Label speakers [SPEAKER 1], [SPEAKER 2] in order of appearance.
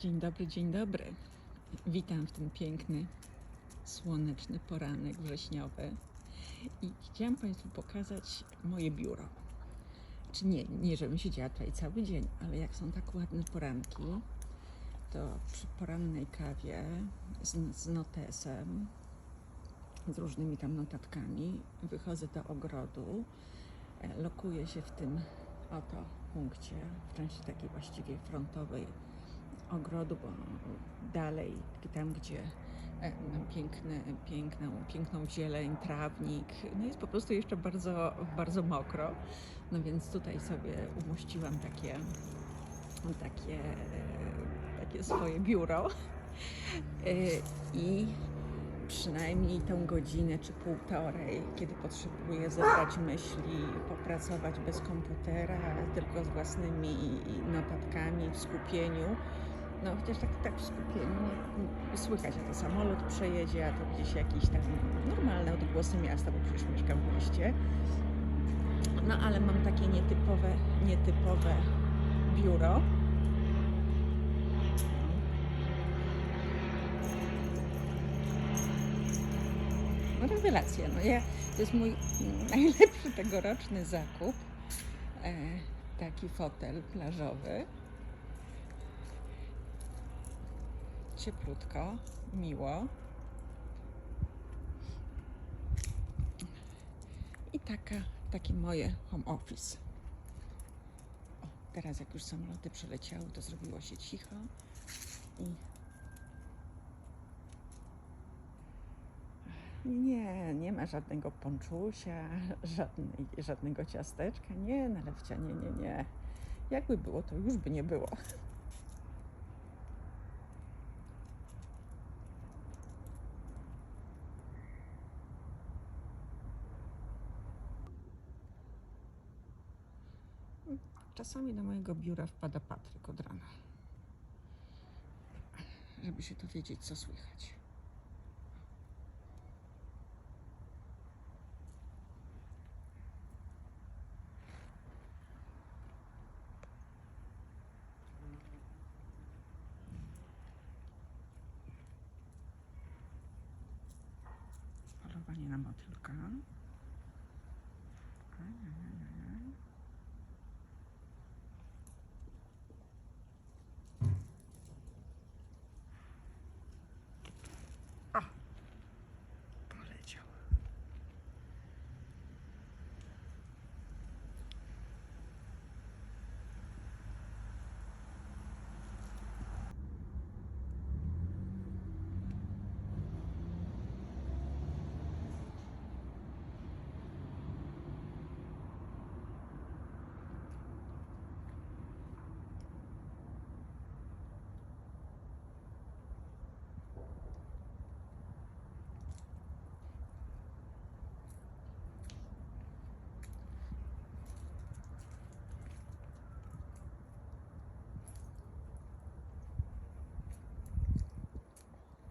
[SPEAKER 1] Dzień dobry, dzień dobry. Witam w ten piękny, słoneczny poranek wrześniowy. I chciałam Państwu pokazać moje biuro. Czy nie, nie żebym siedziała tutaj cały dzień, ale jak są tak ładne poranki, to przy porannej kawie z, z notesem, z różnymi tam notatkami, wychodzę do ogrodu, e, lokuję się w tym oto punkcie, w części takiej właściwie frontowej ogrodu, bo dalej, tam gdzie e, mam piękny, piękną, piękną zieleń, trawnik, no jest po prostu jeszcze bardzo, bardzo mokro, no więc tutaj sobie umościłam takie, takie, takie swoje biuro E, i przynajmniej tę godzinę czy półtorej, kiedy potrzebuję zebrać myśli, popracować bez komputera, tylko z własnymi notatkami w skupieniu. No chociaż tak, tak w skupieniu słychać, a to samolot przejedzie, a to gdzieś jakieś tam normalne odgłosy miasta, bo przecież mieszkam w mieście. No ale mam takie nietypowe, nietypowe biuro. No rewelacja. No ja, to jest mój najlepszy tegoroczny zakup. E, taki fotel plażowy. Cieplutko, miło. I taka, takie moje home office. O, teraz jak już samoloty przeleciały, to zrobiło się cicho i Nie, nie ma żadnego ponczusia, żadnej, żadnego ciasteczka, nie, nalewcia, nie, nie, nie. Jakby było, to już by nie było. Czasami do mojego biura wpada Patryk od rana, żeby się dowiedzieć, co słychać. Polowanie na motylka.